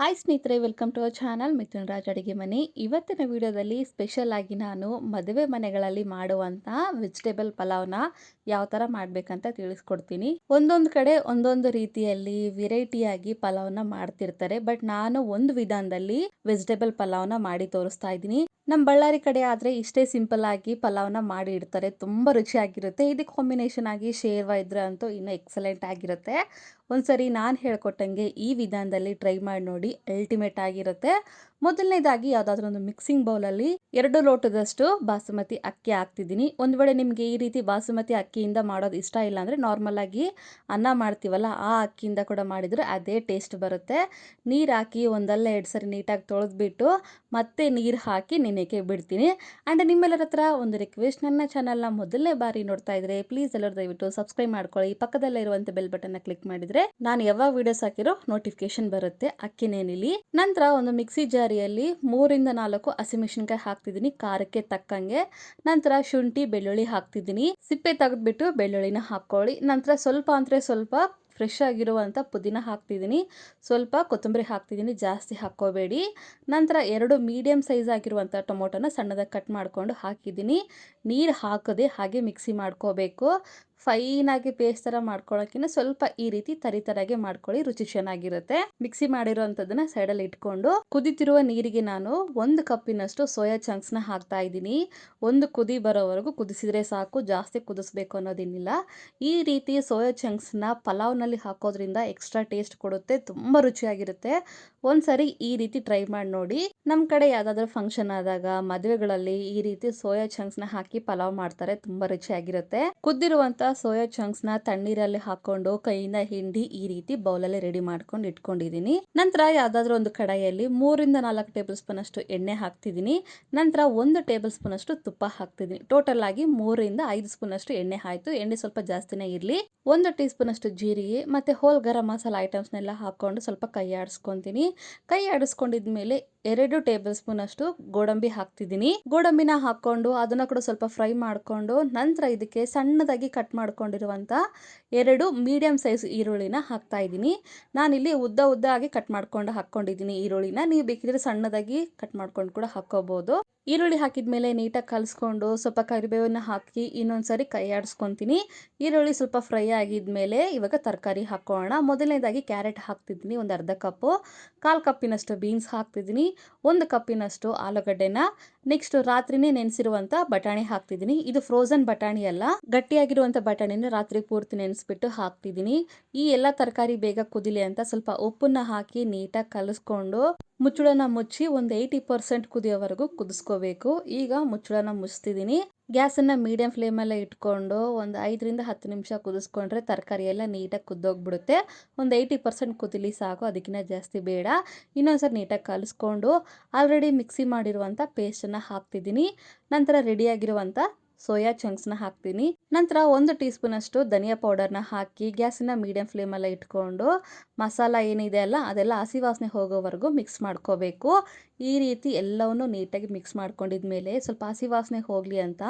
Hi ಸ್ನೇಹಿತರೆ, welcome to our channel Mithun Raj ಅಡುಗೆ ಮನೆ. ಇವತ್ತಿನ ವಿಡಿಯೋದಲ್ಲಿ ಸ್ಪೆಷಲ್ ಆಗಿ ನಾನು ಮದುವೆ ಮನೆಗಳಲ್ಲಿ ಮಾಡುವಂಥ ವೆಜಿಟೇಬಲ್ ಪಲಾವ್ನ ಯಾವ ಥರ ಮಾಡಬೇಕಂತ ತಿಳಿಸ್ಕೊಡ್ತೀನಿ. ಒಂದೊಂದು ಕಡೆ ಒಂದೊಂದು ರೀತಿಯಲ್ಲಿ ವೆರೈಟಿಯಾಗಿ ಪಲಾವ್ನ ಮಾಡ್ತಿರ್ತಾರೆ. ಬಟ್ ನಾನು ಒಂದು ವಿಧಾನದಲ್ಲಿ ವೆಜಿಟೇಬಲ್ ಪಲಾವ್ನ ಮಾಡಿ ತೋರಿಸ್ತಾ ಇದ್ದೀನಿ. ನಮ್ಮ ಬಳ್ಳಾರಿ ಕಡೆ ಆದರೆ ಇಷ್ಟೇ ಸಿಂಪಲ್ ಆಗಿ ಪಲಾವ್ನ ಮಾಡಿ ಇಡ್ತಾರೆ. ತುಂಬ ರುಚಿಯಾಗಿರುತ್ತೆ. ಇದಕ್ಕೆ ಕಾಂಬಿನೇಷನ್ ಆಗಿ ಶೇರ್ವ ಇದ್ರೆ ಅಂತೂ ಇನ್ನೂ ಎಕ್ಸಲೆಂಟ್ ಆಗಿರುತ್ತೆ. ಒಂದ್ಸರಿ ನಾನು ಹೇಳ್ಕೊಟ್ಟಂಗೆ ಈ ವಿಧಾನದಲ್ಲಿ ಟ್ರೈ ಮಾಡಿ ನೋಡಿ ಅಲ್ಟಿಮೇಟ್ ಆಗಿರುತ್ತೆ. ಮೊದಲನೇದಾಗಿ ಯಾವುದಾದ್ರೂ ಒಂದು ಮಿಕ್ಸಿಂಗ್ ಬೌಲಲ್ಲಿ ಎರಡು ಲೋಟದಷ್ಟು ಬಾಸುಮತಿ ಅಕ್ಕಿ ಹಾಕ್ತಿದ್ದೀನಿ. ಒಂದು ವೇಳೆ ನಿಮಗೆ ಈ ರೀತಿ ಬಾಸುಮತಿ ಅಕ್ಕಿಯಿಂದ ಮಾಡೋದು ಇಷ್ಟ ಇಲ್ಲ ಅಂದರೆ ನಾರ್ಮಲ್ ಆಗಿ ಅನ್ನ ಮಾಡ್ತೀವಲ್ಲ, ಆ ಅಕ್ಕಿಯಿಂದ ಕೂಡ ಮಾಡಿದರೆ ಅದೇ ಟೇಸ್ಟ್ ಬರುತ್ತೆ. ನೀರು ಹಾಕಿ ಒಂದಲ್ಲ ಎರಡು ಸರಿ ನೀಟಾಗಿ ತೊಳೆದ್ಬಿಟ್ಟು ಮತ್ತೆ ನೀರು ಹಾಕಿ ನೆನೆಗೆ ಬಿಡ್ತೀನಿ. ಆ್ಯಂಡ್ ನಿಮ್ಮೆಲ್ಲರ ಹತ್ರ ಒಂದು ರಿಕ್ವೆಸ್ಟ್ ನನ್ನ ಚಾನಲ್ನ ಮೊದಲನೇ ಬಾರಿ ನೋಡ್ತಾ ಇದ್ರೆ ಪ್ಲೀಸ್ ಎಲ್ಲರೂ ದಯವಿಟ್ಟು ಸಬ್ಸ್ಕ್ರೈಬ್ ಮಾಡ್ಕೊಳ್ಳಿ. ಪಕ್ಕದಲ್ಲೇ ಇರುವಂಥ ಬೆಲ್ ಬಟನ್ನ ಕ್ಲಿಕ್ ಮಾಡಿದರೆ ನಾನು ಯಾವಾಗ ವಿಡಿಯೋಸ್ ಹಾಕಿರೋ ನೋಟಿಫಿಕೇಶನ್ ಬರುತ್ತೆ. ಅಕ್ಕಿನೇನಿಲಿ ನಂತರ ಒಂದು ಮಿಕ್ಸಿ ಜಾರಿಯಲ್ಲಿ ಮೂರಿಂದ ನಾಲ್ಕು ಹಸಿಮೆಣಸಿನ್ಕಾಯಿ ಹಾಕ್ತಿದ್ದೀನಿ. ಖಾರಕ್ಕೆ ತಕ್ಕಂಗೆ. ನಂತರ ಶುಂಠಿ, ಬೆಳ್ಳುಳ್ಳಿ ಹಾಕ್ತಿದ್ದೀನಿ. ಸಿಪ್ಪೆ ತೆಗೆದ್ಬಿಟ್ಟು ಬೆಳ್ಳುಳ್ಳಿನ ಹಾಕ್ಕೊಳ್ಳಿ ನಂತರ ಸ್ವಲ್ಪ ಅಂದರೆ ಸ್ವಲ್ಪ ಫ್ರೆಶ್ ಆಗಿರುವಂಥ ಪುದೀನ ಹಾಕ್ತಿದ್ದೀನಿ. ಸ್ವಲ್ಪ ಕೊತ್ತಂಬರಿ ಹಾಕ್ತಿದ್ದೀನಿ. ಜಾಸ್ತಿ ಹಾಕ್ಕೋಬೇಡಿ. ನಂತರ ಎರಡು ಮೀಡಿಯಮ್ ಸೈಜ್ ಆಗಿರುವಂಥ ಟೊಮೊಟೊನ ಸಣ್ಣದಾಗಿ ಕಟ್ ಮಾಡಿಕೊಂಡು ಹಾಕಿದ್ದೀನಿ. ನೀರು ಹಾಕದೆ ಹಾಗೆ ಮಿಕ್ಸಿ ಮಾಡ್ಕೋಬೇಕು. ಫೈನಾಗಿ ಪೇಸ್ಟ್ ಥರ ಮಾಡ್ಕೊಳ್ಳೋಕ್ಕಿಂತ ಸ್ವಲ್ಪ ಈ ರೀತಿ ತರಿ ತರಾಗೆ ಮಾಡ್ಕೊಳ್ಳಿ, ರುಚಿ ಚೆನ್ನಾಗಿರುತ್ತೆ. ಮಿಕ್ಸಿ ಮಾಡಿರೋವಂಥದ್ದನ್ನ ಸೈಡಲ್ಲಿ ಇಟ್ಕೊಂಡು ಕುದಿತಿರುವ ನೀರಿಗೆ ನಾನು ಒಂದು ಕಪ್ಪಿನಷ್ಟು ಸೋಯಾ ಚಂಕ್ಸ್ನ ಹಾಕ್ತಾ ಇದ್ದೀನಿ. ಒಂದು ಕುದಿ ಬರೋವರೆಗೂ ಕುದಿಸಿದ್ರೆ ಸಾಕು, ಜಾಸ್ತಿ ಕುದಿಸ್ಬೇಕು ಅನ್ನೋದೇನಿಲ್ಲ. ಈ ರೀತಿ ಸೋಯಾ ಚಂಕ್ಸ್ನ ಪಲಾವ್ನಲ್ಲಿ ಹಾಕೋದ್ರಿಂದ ಎಕ್ಸ್ಟ್ರಾ ಟೇಸ್ಟ್ ಕೊಡುತ್ತೆ, ತುಂಬ ರುಚಿಯಾಗಿರುತ್ತೆ. ಒಂದ್ಸರಿ ಈ ರೀತಿ ಟ್ರೈ ಮಾಡಿ ನೋಡಿ. ನಮ್ಮ ಕಡೆ ಯಾವುದಾದ್ರೂ ಫಂಕ್ಷನ್ ಆದಾಗ, ಮದುವೆಗಳಲ್ಲಿ ಈ ರೀತಿ ಸೋಯಾ ಚಂಕ್ಸ್ನ ಹಾಕಿ ಪಲಾವ್ ಮಾಡ್ತಾರೆ, ತುಂಬ ರುಚಿಯಾಗಿರುತ್ತೆ. ಕುದ್ದಿರುವಂಥ ಸೋಯಾ ಚಂಕ್ಸ್ನ ತಣ್ಣೀರಲ್ಲಿ ಹಾಕೊಂಡು ಕೈಯಿಂದ ಹಿಂಡಿ ಈ ರೀತಿ ಬೌಲ್ ಅಲ್ಲಿ ರೆಡಿ ಮಾಡ್ಕೊಂಡು ಇಟ್ಕೊಂಡಿದ್ದೀನಿ. ನಂತರ ಯಾವ್ದಾದ್ರು ಒಂದು ಕಡಾಯಲ್ಲಿ ಮೂರಿಂದ ನಾಲ್ಕು ಟೇಬಲ್ ಸ್ಪೂನ್ ಅಷ್ಟು ಎಣ್ಣೆ ಹಾಕ್ತಿದ್ದೀನಿ. ನಂತರ ಒಂದು ಟೇಬಲ್ ಸ್ಪೂನ್ ಅಷ್ಟು ತುಪ್ಪ ಹಾಕ್ತಿದ್ದೀನಿ. ಟೋಟಲ್ ಆಗಿ ಮೂರಿಂದ ಐದು ಸ್ಪೂನ್ ಅಷ್ಟು ಎಣ್ಣೆ ಆಯ್ತು. ಎಣ್ಣೆ ಸ್ವಲ್ಪ ಜಾಸ್ತಿನೇ ಇರಲಿ. ಒಂದು ಟೀ ಸ್ಪೂನ್ ಅಷ್ಟು ಜೀರಿಗೆ ಮತ್ತೆ ಹೋಲ್ ಗರಂ ಮಸಾಲ ಐಟಮ್ಸ್ನೆಲ್ಲ ಹಾಕೊಂಡು ಸ್ವಲ್ಪ ಕೈ ಆಡಿಸ್ಕೊಂತೀನಿ. ಕೈ ಆಡಿಸ್ಕೊಂಡಿದ್ಮೇಲೆ ಎರಡು ಟೇಬಲ್ ಸ್ಪೂನ್ ಅಷ್ಟು ಗೋಡಂಬಿ ಹಾಕ್ತಿದ್ದೀನಿ. ಗೋಡಂಬಿನ ಹಾಕೊಂಡು ಅದನ್ನ ಕೂಡ ಸ್ವಲ್ಪ ಫ್ರೈ ಮಾಡಿಕೊಂಡು ನಂತರ ಇದಕ್ಕೆ ಸಣ್ಣದಾಗಿ ಕಟ್ ಮಾಡ್ಕೊಂಡಿರುವಂಥ ಎರಡು ಮೀಡಿಯಂ ಸೈಜ್ ಈರುಳ್ಳಿನ ಹಾಕ್ತಾ ಇದ್ದೀನಿ. ನಾನಿಲ್ಲಿ ಉದ್ದ ಉದ್ದ ಆಗಿ ಕಟ್ ಮಾಡ್ಕೊಂಡು ಹಾಕ್ಕೊಂಡಿದ್ದೀನಿ ಈರುಳ್ಳಿನ. ನೀವು ಬೇಕಿದ್ರೆ ಸಣ್ಣದಾಗಿ ಕಟ್ ಮಾಡ್ಕೊಂಡು ಕೂಡ ಹಾಕೋಬಹುದು ಈರುಳ್ಳಿ ಹಾಕಿದ ಮೇಲೆ ನೀಟಾಗಿ ಕಲಿಸ್ಕೊಂಡು ಸ್ವಲ್ಪ ಕರಿಬೇವನ್ನ ಹಾಕಿ ಇನ್ನೊಂದು ಸಾರಿ ಕೈ ಆಡಿಸ್ಕೊತೀನಿ ಈರುಳ್ಳಿ ಸ್ವಲ್ಪ ಫ್ರೈ ಆಗಿದ ಮೇಲೆ ಇವಾಗ ತರಕಾರಿ ಹಾಕೋಣ. ಮೊದಲನೇದಾಗಿ ಕ್ಯಾರೆಟ್ ಹಾಕ್ತಿದ್ದೀನಿ, ಒಂದು ಅರ್ಧ ಕಪ್ಪು. ಕಾಲು ಕಪ್ಪಿನಷ್ಟು ಬೀನ್ಸ್ ಹಾಕ್ತಿದ್ದೀನಿ, ಒಂದು ಕಪ್ಪಿನಷ್ಟು ಆಲೂಗಡ್ಡೆನ. ನೆಕ್ಸ್ಟ್ ರಾತ್ರಿನೇ ನೆನೆಸಿರುವಂಥ ಬಟಾಣಿ ಹಾಕ್ತಿದ್ದೀನಿ. ಇದು ಫ್ರೋಸನ್ ಬಟಾಣಿ ಅಲ್ಲ ಗಟ್ಟಿಯಾಗಿರುವಂಥ ಬಟಾಣಿನ ರಾತ್ರಿ ಪೂರ್ತಿ ನೆನೆಸ್ಬಿಟ್ಟು ಹಾಕ್ತಿದ್ದೀನಿ. ಈ ಎಲ್ಲ ತರಕಾರಿ ಬೇಗ ಕುದಿಲಿ ಅಂತ ಸ್ವಲ್ಪ ಉಪ್ಪನ್ನ ಹಾಕಿ ನೀಟಾಗಿ ಕಲಿಸ್ಕೊಂಡು ಮುಚ್ಚಳನ ಮುಚ್ಚಿ ಒಂದು ಏಯ್ಟಿ ಪರ್ಸೆಂಟ್ ಕುದಿಯೋವರೆಗೂ ಕುದಿಸ್ಕೋಬೇಕು. ಈಗ ಮುಚ್ಚಳನ ಮುಚ್ತಿದ್ದೀನಿ ಗ್ಯಾಸನ್ನು ಮೀಡಿಯಂ ಫ್ಲೇಮಲ್ಲೇ ಇಟ್ಕೊಂಡು ಒಂದು ಐದರಿಂದ ಹತ್ತು ನಿಮಿಷ ಕುದಿಸ್ಕೊಂಡ್ರೆ ತರಕಾರಿ ಎಲ್ಲ ನೀಟಾಗಿ ಕುದ್ದೋಗ್ಬಿಡುತ್ತೆ. ಒಂದು ಏಯ್ಟಿ ಪರ್ಸೆಂಟ್ ಕುದಿಲಿ ಸಾಕು ಅದಕ್ಕಿಂತ ಜಾಸ್ತಿ ಬೇಡ. ಇನ್ನೊಂದ್ಸರಿ ನೀಟಾಗಿ ಕಲಿಸ್ಕೊಂಡು ಆಲ್ರೆಡಿ ಮಿಕ್ಸಿ ಮಾಡಿರುವಂಥ ಪೇಸ್ಟನ್ನು ಹಾಕ್ತಿದ್ದೀನಿ ನಂತರ ರೆಡಿಯಾಗಿರುವಂಥ ಸೋಯಾ ಚಂಕ್ಸ್ನ ಹಾಕ್ತೀನಿ. ನಂತರ ಒಂದು ಟೀ ಸ್ಪೂನಷ್ಟು ಧನಿಯಾ ಪೌಡರ್ನ ಹಾಕಿ ಗ್ಯಾಸಿನ ಮೀಡಿಯಂ ಫ್ಲೇಮಲ್ಲೇ ಇಟ್ಕೊಂಡು ಮಸಾಲ ಏನಿದೆ ಅಲ್ಲ ಅದೆಲ್ಲ ಹಸಿ ವಾಸನೆ ಹೋಗೋವರೆಗೂ ಮಿಕ್ಸ್ ಮಾಡ್ಕೋಬೇಕು. ಈ ರೀತಿ ಎಲ್ಲವನ್ನು ನೀಟಾಗಿ ಮಿಕ್ಸ್ ಮಾಡ್ಕೊಂಡಿದ್ಮೇಲೆ ಸ್ವಲ್ಪ ಹಸಿ ವಾಸನೆ ಹೋಗಲಿ ಅಂತ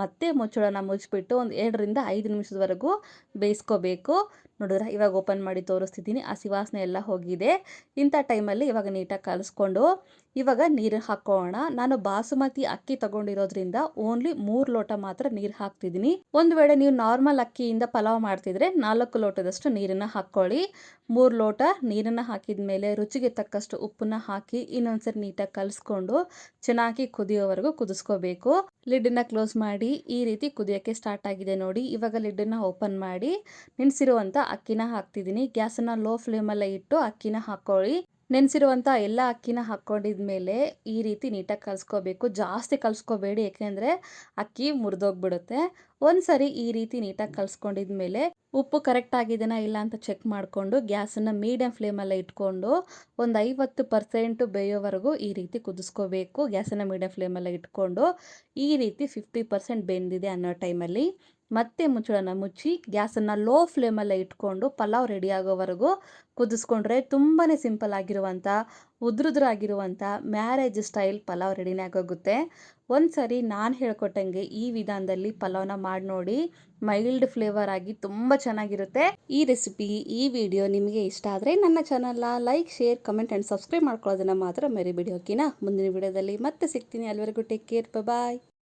ಮತ್ತೆ ಮುಚ್ಚಳನ ಮುಚ್ಚಿಬಿಟ್ಟು ಒಂದು ಎರಡರಿಂದ ಐದು ನಿಮಿಷದವರೆಗೂ ಬೇಯಿಸ್ಕೋಬೇಕು. ನೋಡಿದ್ರೆ ಇವಾಗ ಓಪನ್ ಮಾಡಿ ತೋರಿಸ್ತಿದ್ದೀನಿ. ಆ ಸಿವಾಸನೆ ಎಲ್ಲ ಹೋಗಿದೆ. ಇಂಥ ಟೈಮಲ್ಲಿ ಇವಾಗ ನೀಟಾಗಿ ಕಲಿಸ್ಕೊಂಡು ಇವಾಗ ನೀರು ಹಾಕೋಣ. ನಾನು ಬಾಸುಮತಿ ಅಕ್ಕಿ ತಗೊಂಡಿರೋದ್ರಿಂದ ಓನ್ಲಿ ಮೂರು ಲೋಟ ಮಾತ್ರ ನೀರು ಹಾಕ್ತಿದ್ದೀನಿ. ಒಂದು ವೇಳೆ ನೀವು ನಾರ್ಮಲ್ ಅಕ್ಕಿಯಿಂದ ಪಲಾವ್ ಮಾಡ್ತಿದ್ರೆ ನಾಲ್ಕು ಲೋಟದಷ್ಟು ನೀರನ್ನು ಹಾಕ್ಕೊಳ್ಳಿ. ಮೂರು ಲೋಟ ನೀರನ್ನು ಹಾಕಿದ ಮೇಲೆ ರುಚಿಗೆ ತಕ್ಕಷ್ಟು ಉಪ್ಪನ್ನ ಹಾಕಿ ಇನ್ನೊಂದ್ಸರಿ ನೀಟಾಗಿ ಕಲಿಸ್ಕೊಂಡು ಚೆನ್ನಾಗಿ ಕುದಿಯೋವರೆಗೂ ಕುದಿಸ್ಕೋಬೇಕು. ಲಿಡ್ಡನ್ನ ಕ್ಲೋಸ್ ಮಾಡಿ ಈ ರೀತಿ ಕುದಿಯೋಕ್ಕೆ ಸ್ಟಾರ್ಟ್ ಆಗಿದೆ ನೋಡಿ. ಇವಾಗ ಲಿಡ್ಡನ್ನು ಓಪನ್ ಮಾಡಿ ನೆನೆಸಿರುವಂಥ ಅಕ್ಕಿನ ಹಾಕ್ತಿದ್ದೀನಿ. ಗ್ಯಾಸನ್ನು ಲೋ ಫ್ಲೇಮಲ್ಲೇ ಇಟ್ಟು ಅಕ್ಕಿನ ಹಾಕ್ಕೊಳ್ಳಿ ನೆನೆಸಿರುವಂಥ ಎಲ್ಲ ಅಕ್ಕಿನ ಹಾಕ್ಕೊಂಡಿದ್ಮೇಲೆ ಈ ರೀತಿ ನೀಟಾಗಿ ಕಲಿಸ್ಕೋಬೇಕು. ಜಾಸ್ತಿ ಕಲಿಸ್ಕೋಬೇಡಿ, ಏಕೆಂದರೆ ಅಕ್ಕಿ ಮುರಿದೋಗ್ಬಿಡುತ್ತೆ. ಒಂದು ಸರಿ ಈ ರೀತಿ ನೀಟಾಗಿ ಕಲಿಸ್ಕೊಂಡಿದ್ಮೇಲೆ ಉಪ್ಪು ಕರೆಕ್ಟ್ ಆಗಿದೆಯಾ ಇಲ್ಲ ಅಂತ ಚೆಕ್ ಮಾಡಿಕೊಂಡು ಗ್ಯಾಸನ್ನು ಮೀಡಿಯಮ್ ಫ್ಲೇಮಲ್ಲೇ ಇಟ್ಕೊಂಡು ಒಂದು ಐವತ್ತು ಪರ್ಸೆಂಟು ಬೇಯೋವರೆಗೂ ಈ ರೀತಿ ಕುದಿಸ್ಕೋಬೇಕು. ಗ್ಯಾಸನ್ನು ಮೀಡಿಯಮ್ ಫ್ಲೇಮಲ್ಲೇ ಇಟ್ಕೊಂಡು ಈ ರೀತಿ ಫಿಫ್ಟಿ ಪರ್ಸೆಂಟ್ ಬೆಂದಿದೆ ಅನ್ನೋ ಟೈಮಲ್ಲಿ ಮತ್ತೆ ಮುಚ್ಚಳನ ಮುಚ್ಚಿ ಗ್ಯಾಸನ್ನು ಲೋ ಫ್ಲೇಮಲ್ಲೇ ಇಟ್ಕೊಂಡು ಪಲಾವ್ ರೆಡಿ ಆಗೋವರೆಗೂ ಕುದಿಸ್ಕೊಂಡ್ರೆ ತುಂಬಾ ಸಿಂಪಲ್ ಆಗಿರುವಂಥ, ಉದ್ರುದ್ರಾಗಿರುವಂಥ ಮ್ಯಾರೇಜ್ ಸ್ಟೈಲ್ ಪಲಾವ್ ರೆಡಿನೇ ಆಗೋಗುತ್ತೆ. ಒಂದು ಸರಿ ನಾನು ಹೇಳ್ಕೊಟ್ಟಂಗೆ ಈ ವಿಧಾನದಲ್ಲಿ ಪಲಾವ್ನ ಮಾಡಿ ನೋಡಿ, ಮೈಲ್ಡ್ ಫ್ಲೇವರ್ ಆಗಿ ತುಂಬ ಚೆನ್ನಾಗಿರುತ್ತೆ. ಈ ರೆಸಿಪಿ, ಈ ವಿಡಿಯೋ ನಿಮಗೆ ಇಷ್ಟ ಆದರೆ ನನ್ನ ಚಾನಲ್ನ like, share, comment and subscribe ಮಾಡ್ಕೊಳ್ಳೋದನ್ನು ಮಾತ್ರ ಮರಿಬೇಡಿ, ಓಕೆನಾ? ಮುಂದಿನ ವಿಡಿಯೋದಲ್ಲಿ ಮತ್ತೆ ಸಿಗ್ತೀನಿ. ಅಲ್ಲಿವರೆಗೂ ಟೇಕ್ ಕೇರ್ ಬಾಯ್